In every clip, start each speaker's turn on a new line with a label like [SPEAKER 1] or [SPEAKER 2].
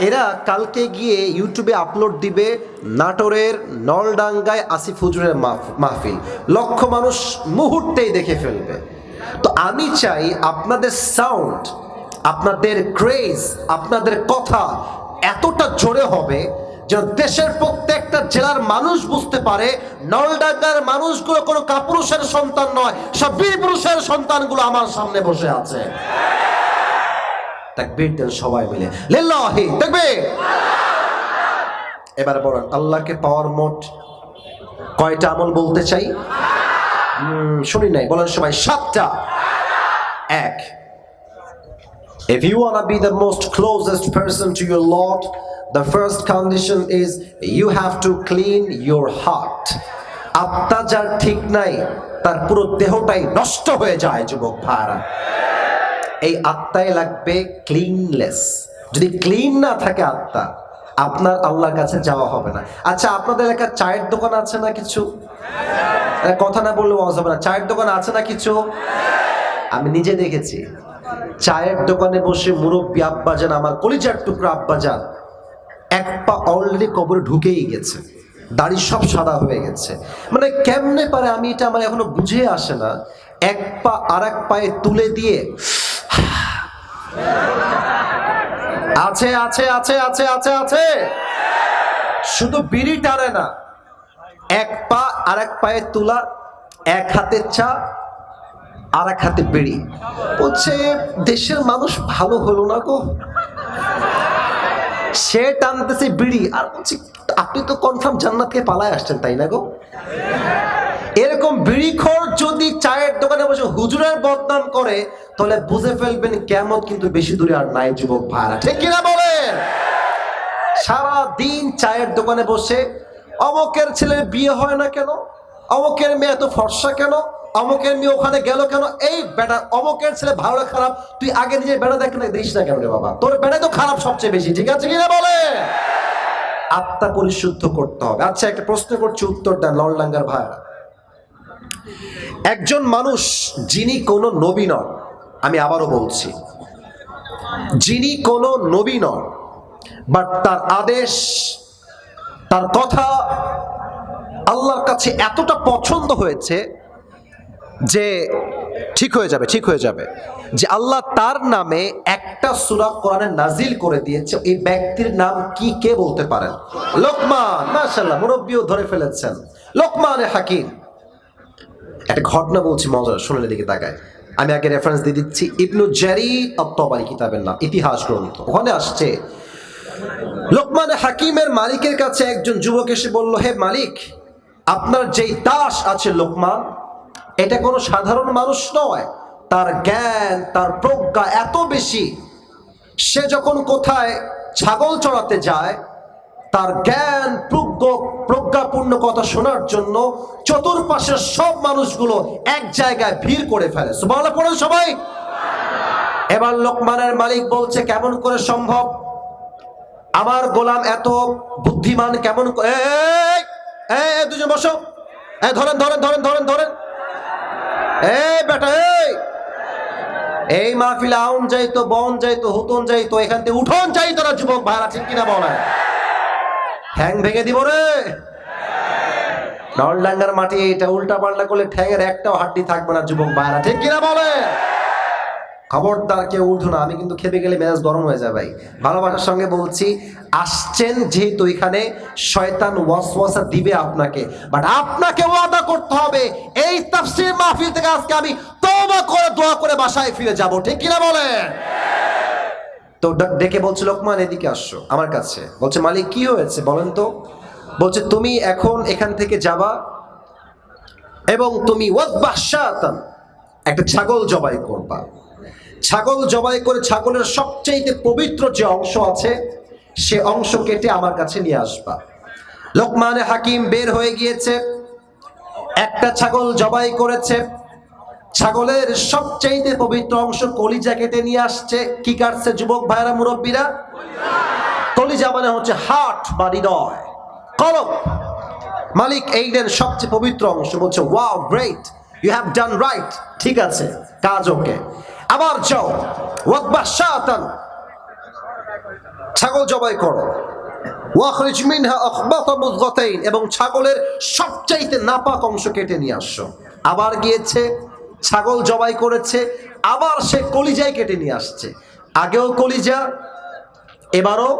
[SPEAKER 1] এরা কালকে গিয়ে ইউটিউবে আপলোড দিবে নাটোরের নলডাঙ্গায় আসিফ হুজুরের মাহ- মাহফিল। লক্ষ মানুষ মুহূর্তেই দেখে ফেলবে। তো আমি চাই আপনাদের সাউন্ড আপনাদের ক্রেজ আপনাদের কথা এতটা জোরে হবে যেন দেশের প্রত্যেকটা জেলার মানুষ বুঝতে পারে নলডাঙ্গার মানুষগুলো কোনো কাপুরুষের সন্তান নয়, সব বীর পুরুষের সন্তানগুলো আমার সামনে বসে আছে। তাকবীর দেন সবাই মিলে। লিল্লাহি তাকবীর! এবার বলেন আল্লাহকে পাওয়ার মোট কয়টা আমল বলতে চাই? শুনি নাই বলেন সবাই সাতটা। এক If you want to be the most closest person to your Lord, the first condition is you have to clean your heart. আত্মা যার ঠিক নাই তার পুরো দেহটাই নষ্ট হয়ে যায় যুবক ভাইরা। এই আত্মায় লাগবে ক্লিনলেস যদি ক্লিন না থাকে আত্মা, আপনার আল্লাহর কাছে যাওয়া হবে না। আচ্ছা আপনাদের এলাকার চায়ের দোকান আছে না কিছু? কথা না বললে আওয়াজ হবে না। চায়ের দোকান আছে না কিছু? আমি নিজে দেখেছি। চায়ের দোকানে বসে মুরব্বী আব্বাজান আমার কলিজার টুকরো আব্বাজান এক পা অলরেডি কবরে ঢুকেই গেছে। দাড়ি সব সাদা হয়ে গেছে। মানে কেমনে পারে আমি এটা আমার এখনও বুঝে আসে না। এক পা আর এক পায়ে তুলে দিয়ে আছে আছে আছে আছে আছে আছে। শুধু বিড়ি টানে না, এক পা আর এক পায়ে তুলা, এক হাতে চা আর এক হাতে বিড়ি। বলছে, দেশের মানুষ ভালো হলো না গো। সে টানতেছে বিড়ি, আর বলছি, আপনি তো কনফার্ম জান্নাতকে পালায় আসছেন, তাই না গো? এরকম বিড়ি বিড়িখোর যদি চায়ের বসে হুজুরের বদনাম করে, তাহলে বুঝে ফেলবেন কেমন কিন্তু বেশি দূরে আর নাই যুবক ভাড়া ঠিক কিনা বলেন? সারা দিন চায়ের দোকানে বসে, অমকের ছেলের বিয়ে হয় না কেন? অমকের মেয়ে এত ফর্সা কেন? অমকের মেয়ে ওখানে গেল কেন? এই বেটা, অমকের ছেলে ভালো খারাপ, তুই আগে নিজে বেড়া দেখ না দিস না কেন রে বাবা? তোর বেড়াই তো খারাপ সবচেয়ে বেশি, ঠিক আছে কিনা বলে আত্মা পরিশুদ্ধ করতে হবে। আচ্ছা একটা প্রশ্ন করছি, উত্তর দেন লড়লাঙ্গার ভাইরা। একজন মানুষ যিনি কোনো নবী নন, আমি আবারও বলছি, যিনি কোনো নবী নন বাট তার আদেশ, তার কথা আল্লাহর কাছে এতটা পছন্দ হয়েছে যে ঠিক হয়ে যাবে, ঠিক হয়ে যাবে, যে আল্লাহ তার নামে একটা সুরা কোরআনে নাজিল করে দিয়েছে, এই ব্যক্তির নাম কি কে বলতে পারেন? লোকমান মাশাল্লাহ মুরব্বীও ধরে ফেলেছেন। লোকমান হাকিম। একটা ঘটনা বলছি মজার শুনলে দিকে তাকায়। আমি আগে রেফারেন্স দিয়ে দিচ্ছি, ইবনু জারি আত্মবারি কিতাবের নাম, ইতিহাস গ্রন্থ। ওখানে আসছে, লোকমান হাকিমের মালিকের কাছে একজন যুবক এসে বলল, হে মালিক, আপনার যেই দাস আছে লোকমান, এটা কোনো সাধারণ মানুষ নয়। তার জ্ঞান, তার প্রজ্ঞা এত বেশি। সে যখন কোথায় ছাগল চড়াতে যায় তার জ্ঞান, প্রজ্ঞ, প্রজ্ঞাপূর্ণ কথা শোনার জন্য চতুর্পাশের সব মানুষগুলো এক জায়গায় ভিড় করে ফেলে। সুবহানাল্লাহ, পড়েন সবাই। এবার লোকমানের মালিক বলছে, কেমন করে সম্ভব? আমার গোলাম এত বুদ্ধিমান, কেমন দুজন বসো। এই, ধরেন ধরেন ধরেন ধরেন ধরেন। এই, বেটা, এই। মাহফিলে আউন যাইতো বন যাইতো, হুতন যাইতো, এখান থেকে উঠোন যাইতো না, যুবক ভাড়া ঠিক কিনা বলে ঠ্যাং ভেঙে দিব রে। নলডাঙ্গার মাটি এটা উল্টা পাল্টা করলে ঠ্যাঙের একটাও হাড্ডি থাকবে না যুবক ভাইরা। ঠিক কিনা বলে? খবরদার কেউ উঠো না, আমি কিন্তু খেপে গেলে মেজাজ গরম হয়ে যায় ভাই। ভালোবাসার সঙ্গে বলছি, আসছেন যেহেতু এখানে, শয়তান ওয়াসওয়াসা দিবে আপনাকে। বাট আপনাকে ওয়াদা করতে হবে, এই তাফসীর মাহফিল থেকে আজকে আমি তওবা করে, দোয়া করে বাসায় ফিরে যাব। ঠিক কিনা বলেন তো ডেকে বলছে, লোকমান, এদিকে আসছো আমার কাছে। বলছে, মালিক, কি হয়েছে বলেন তো? বলছে, তুমি এখন এখান থেকে যাবা এবং তুমি একটা ছাগল জবাই করবা। ছাগল জবাই করে ছাগলের সবচেয়ে পবিত্র যে অংশ আছে, সে অংশ কেটে আমার কাছে নিয়ে আসবা। লোকমানে হাকিম বের হয়ে গিয়েছে, একটা ছাগল জবাই করেছে ছাগলের সবচেয়ে পবিত্র অংশ কলিজা কেটে নিয়ে আসছে। কি কাটছে যুবক ভাইরা মুরব্বীরা? কলিজা মানে হচ্ছে হার্ট বা হৃদয়। কলব মালিক এইডের সবচেয়ে পবিত্র অংশ, বলছে wow great you have done right ঠিক আছে, কাজ ওকে। আবার যাও। ওয়াকবা শাতান। ছাগল জবাই করো। ওয়াখরিজ মিনহা আখবাতা মুযগাতাইন এবং ছাগলের সবচাইতে নাপাক অংশ কেটে নিয়ে আসো। আবার গিয়েছে। ছাগল জবাই করেছে, আবার সে কলিজায় কেটে নিয়ে আসছে। আগেও কলিজা, এবারও,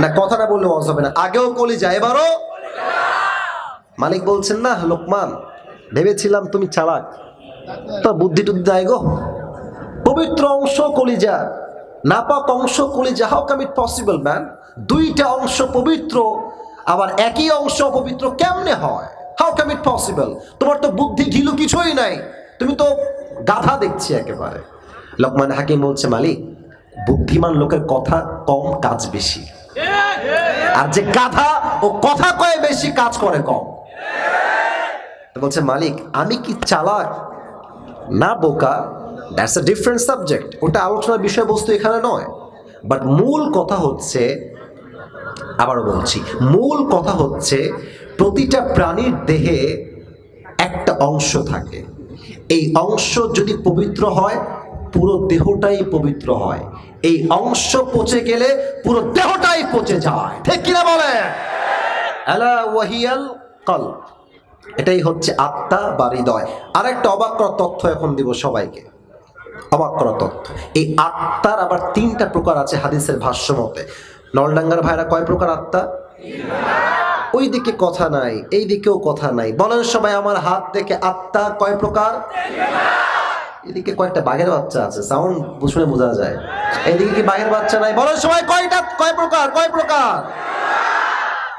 [SPEAKER 1] না, কথাটা বললে মজা হবে না। আগেও কলিজা, এবারও? মালিক বলছেন, না, লোকমান, ভেবেছিলাম তুমি চালাক। তা বুদ্ধি টুদ্ধি দেয় গো। পবিত্র অংশ কলিজা, নাপাক অংশ কলিজা how come it possible man দুইটা অংশ পবিত্র, আবার একই অংশ অপবিত্র কেমনে হয়? হাউ কাম ইট পসিবল তোমার তো বুদ্ধি ঢিলু কিছুই নাই। তুমি তো গাধা দেখছি একেবারে। লোকমান হাকিম বলছে, মালিক, বুদ্ধিমান লোকের কথা কম, কাজ বেশি। আর যে গাধা, ও কথা কয়ে বেশি, কাজ করে কম। বলছে, মালিক, আমি কি চালাক? না বোকা দ্যাটস এ ডিফারেন্ট সাবজেক্ট ওটা আলোচনার বিষয়বস্তু এখানে নয়। বাট মূল কথা হচ্ছে, আবারও বলছি, মূল কথা হচ্ছে, প্রতিটা প্রাণীর দেহে একটা অংশ থাকে। এই অংশ যদি পবিত্র হয়, পুরো দেহটাই পবিত্র হয়। এই অংশ পচে গেলে পুরো দেহটাই পচে যায়। ঠিক কিনা বলে? ওয়াহিয়াল কল এটাই হচ্ছে আত্মা বা হৃদয়। আরেকটা অবাক করার তথ্য এখন দিব সবাইকে। অবাক করার তথ্য। এই আত্মার আবার তিনটা প্রকার আছে হাদিসের ভাষ্য মতে। নলডাঙ্গার ভাইরা কয় প্রকার আত্মা? ওই দিকে কথা নাই, এই দিকেও কথা নাই। বলেন সবাই আমার হাত থেকে আত্মা কয় প্রকার? এদিকে কয়েকটা বাঘের বাচ্চা আছে সাউন্ড শুনে বোঝা যায়। এদিকে কি বাঘের বাচ্চা নাই? বলেন সবাই কয়টা, কয় প্রকার কয় প্রকার?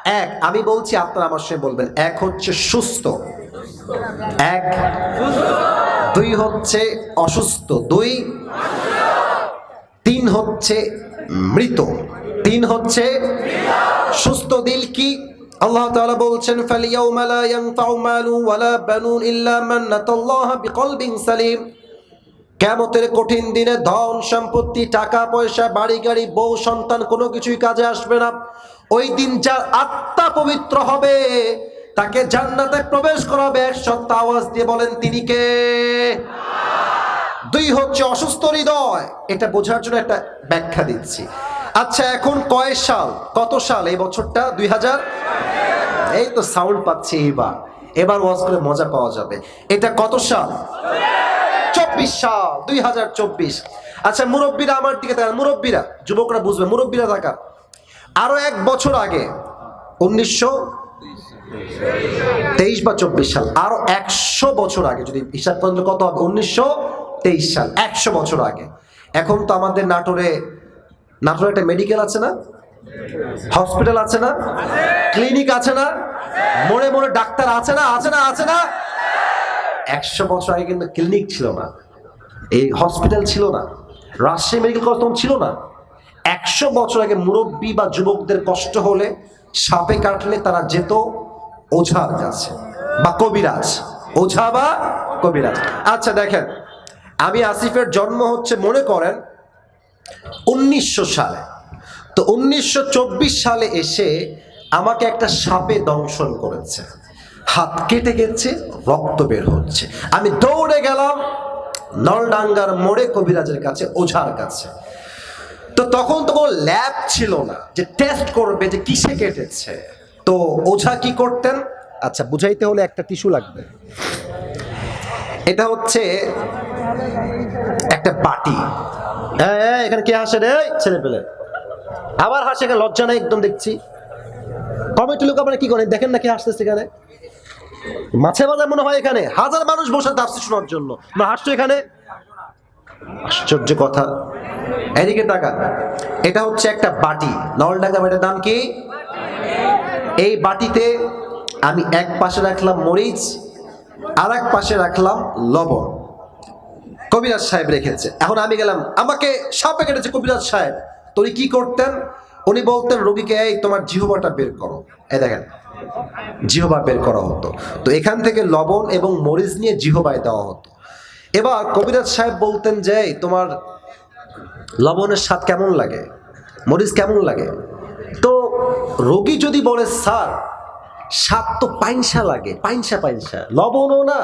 [SPEAKER 1] এক, আমি বলছি আপনারা আমার সঙ্গে বলবেন। এক হচ্ছে সুস্থ। এক। দুই হচ্ছে অসুস্থ। দুই। তিন হচ্ছে মৃত। তিন হচ্ছে সুস্থ দিল কি? আল্লাহ তাআলা বলছেন ফালিয়াউমা লা ইয়ানফাউ মালু ওয়ালা বানুন ইল্লা মান আতাল্লাহা বিকলবিন সালিম। কেমতের কঠিন দিনে ধন সম্পত্তি, টাকা পয়সা, বাড়ি গাড়ি, বউ সন্তান কোনো কিছুই কাজে আসবে না। ওই দিন যার আত্মা পবিত্র হবে, তাকে জান্নাতে প্রবেশ করাবে। এক সত্য আওয়াজ দিয়ে বলেন, তিনি কে? দুই হচ্ছে অসুস্থ হৃদয়। এটা বোঝার জন্য একটা ব্যাখ্যা দিচ্ছি। আচ্ছা এখন কয় সাল? কত সাল এই বছরটা? দুই হাজার? এই তো সাউন্ড পাচ্ছি এবার এবার ওয়াজ করে মজা পাওয়া যাবে। এটা কত সাল? চব্বিশ সাল, দুই হাজার চব্বিশ। আচ্ছা মুরব্বীরা আমার দিকে তাকান। মুরব্বীরা, যুবকরা বুঝবে, মুরব্বীরা তাকান। আরও এক বছর আগে, উনিশশো তেইশ বা চব্বিশ সাল, আরও একশো বছর আগে, যদি হিসাব করেন কত হবে? উনিশশো তেইশ সাল, একশো বছর আগে। এখন তো আমাদের নাটোরে নাটোরে একটা মেডিকেল আছে না? হসপিটাল আছে না? ক্লিনিক আছে না? মোড়ে মোড়ে ডাক্তার আছে না? আছে না? আছে না? একশো বছর আগে কিন্তু ক্লিনিক ছিল না। এই হসপিটাল ছিল না। রাজশাহী মেডিকেল কলেজ তখন ছিল না। একশো বছর আগে মুরব্বী বা যুবকদের কষ্ট হলে সাপে কাটলে তারা যেত, ওঝার কাছে বা কবিরাজ। ওঝা বা কবিরাজ। আচ্ছা দেখেন, আমি আসিফের জন্ম হচ্ছে, মনে করেন উনিশশো সালে। তো উনিশশো চব্বিশ সালে এসে আমাকে একটা সাপে দংশন করেছে। হাত কেটে গেছে রক্ত বের হচ্ছে। আমি দৌড়ে গেলাম নলডাঙ্গার মোড়ে কবিরাজের কাছে ওঝার কাছে। তো তখন তো কোনো ল্যাব ছিল না যে টেস্ট করবে যে কিসে কেটেছে। তো ওঝা কি করতেন? আচ্ছা বুঝাইতে হলে একটা টিস্যু লাগবে। এটা হচ্ছে একটা বাটি। এই, এখানে কে হাসে রে? ছেলে পেলে। আবার হাসে এখানে লজ্জা নাই একদম দেখছি। কমিটি লোক আপনারা কি করেন দেখেন না কে হাসতেছে এখানে। মাছে বাজার মনে হয় এখানে। হাজার মানুষ বসে তাপসি শোনার জন্য। না হাসছো এখানে? আশ্চর্য কথা। এদিকে টাকা এটা হচ্ছে একটা বাটি। নল নলডাঙ্গা বাটির দাম কি? এই বাটিতে আমি এক পাশে রাখলাম মরিচ আর এক পাশে রাখলাম লবণ। কবিরাজ সাহেব রেখেছে। এখন আমি গেলাম, আমাকে সাপে কেটেছে কবিরাজ সাহেব। তো উনি কি করতেন? উনি বলতেন, রোগীকে, এই তোমার জিহবাটা বের করো। এই দেখেন, জিহবা বের করা হতো। তো এখান থেকে লবণ এবং মরিচ নিয়ে জিহবায় দেওয়া হতো। এবার কবিরাজ সাহেব বলতেন যে তোমার লবণের স্বাদ কেমন লাগে? মরিচ কেমন লাগে? তো রোগী যদি বলে, স্যার, স্বাদ তো পাইনসা লাগে, পাইনসা পাইনসা। লবণও না,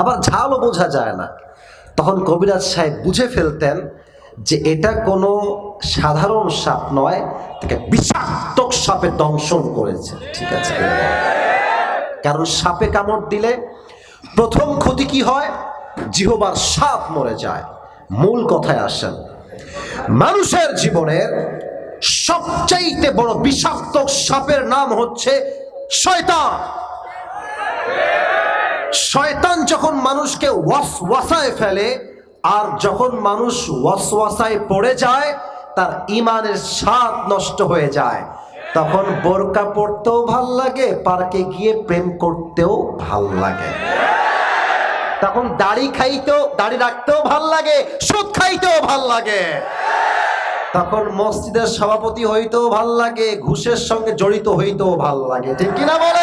[SPEAKER 1] আবার ঝালও বোঝা যায় না। তখন কবিরাজ সাহেব বুঝে ফেলতেন যে এটা কোনো সাধারণ সাপ নয়, তাকে বিষাক্ত সাপে দংশন করেছে। ঠিক আছে কারণ সাপে কামড় দিলে প্রথম ক্ষতি কি হয়? জিহবার সাপ মরে যায়। মূল কথায় আসেন, মানুষের জীবনের সবচাইতে বড় বিষাক্ত সাপের নাম হচ্ছে শয়তান। শয়তান যখন মানুষকে ওয়াসওয়াসায় ফেলে, আর যখন মানুষ ওয়াসওয়াসায় পড়ে যায়, তার ইমানের স্বাদ নষ্ট হয়ে যায়। তখন বোরকা পড়তেও ভালো লাগে, পার্কে গিয়ে প্রেম করতেও ভালো লাগে। তখন দাড়ি খাইতেও, দাড়ি রাখতেও ভালো লাগে, সুদ খাইতেও ভালো লাগে। তখন মসজিদের সভাপতি হইতেও ভালো লাগে, ঘুষের সঙ্গে জড়িত হইতেও ভালো লাগে। ঠিক কিনা বলে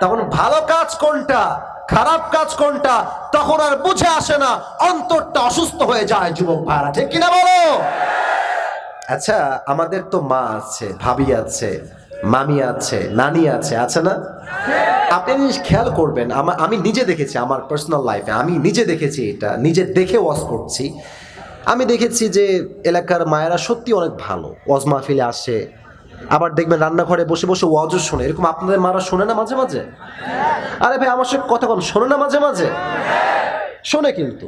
[SPEAKER 1] তখন ভালো কাজ কোনটা, খারাপ কাজ কোনটা, তখন আর বুঝে আসে না, অন্তরটা অসুস্থ হয়ে যায় যুবক ভাইরা। ঠিক কিনা বলো? আচ্ছা আমাদের তো মা আছে, ভাবি আছে, মামি আছে, নানি আছে আছে না? আপনি জিনিস খেয়াল করবেন আমার আমি নিজে দেখেছি আমার পার্সোনাল লাইফে আমি নিজে দেখেছি এটা, নিজে দেখে ওয়াজ করছি। আমি দেখেছি যে এলাকার মায়েরা সত্যি অনেক ভালো, ওয়াজ মাহফিলে আসে আবার দেখবেন রান্নাঘরে বসে বসে ওয়াজও শোনে। এরকম আপনাদের মারা শোনে না মাঝে মাঝে? আরে ভাই আমার সঙ্গে কথা বল শোনে না মাঝে মাঝে? শোনে কিন্তু।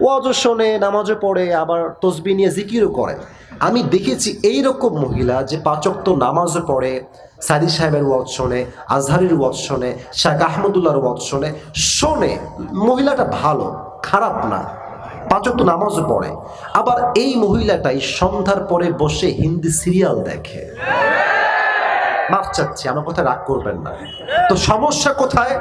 [SPEAKER 1] ওয়াজও শোনে নামাজও পড়ে আবার তসবি নিয়ে জিকিরও করে। আমি দেখেছি এই রকম মহিলা যে পাচক তো নামাজও পড়ে সাদি সাহেবের ওয়াজ শোনে আজহারির ওয়াজ শোনে শাহ আহমদুল্লাহর ওয়াজ শোনে শোনে। মহিলাটা ভালো খারাপ না। পাচক তো নামাজও পড়ে। আবার এই মহিলাটাই সন্ধ্যার পরে বসে হিন্দি সিরিয়াল দেখে। মাফ চাচ্ছি আমার কথা রাগ করবেন না। তো সমস্যা কোথায়?